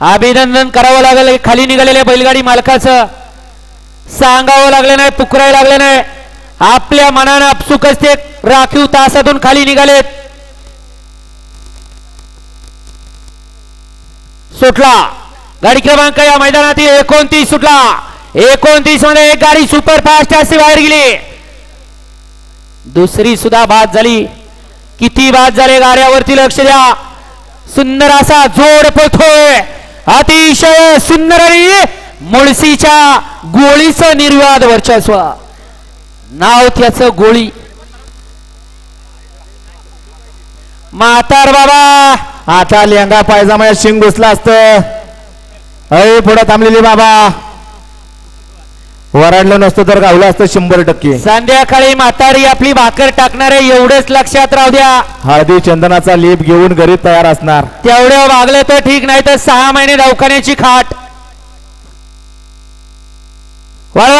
अभिनंदन करावं लागेल. खाली निघालेल्या बैलगाडी मालकाचं. सांगावं लागलं नाही पुकरायला लागलं नाही. आपल्या मनानं आपसुकच ते राखीव तासातून खाली निघालेत. सुटला. गाडी क्रमांक या मैदानातील एकोणतीस सुटला. एकोणतीसमध्ये एक गाडी सुपर फास्ट अशी बाहेर गेली. दुसरी सुद्धा बाद झाली. किती बाद झाले गाड्यावरती लक्ष द्या. सुंदर असा जोड पळतोय सुंदर आणि मुळशीच्या गोळीचं निर्वाद वर्चस्व. नाव त्याचं गोळी. म्हातार बाबा आता लेंगा पायजामा शिंग घुसला असत. अरे पुढे थांबलेली बाबा. वराडलं नसतं तर गावलं असतं शंभर टक्के. संध्याकाळी म्हातारी आपली भाकर टाकणारे एवढेच लक्षात राहू द्या. हळदी चंदनाचा लेप घेऊन घरी तयार असणार. तेवढं वागलं तर ठीक नाही तर सहा महिने दवाखान्याची खाट. वळवा.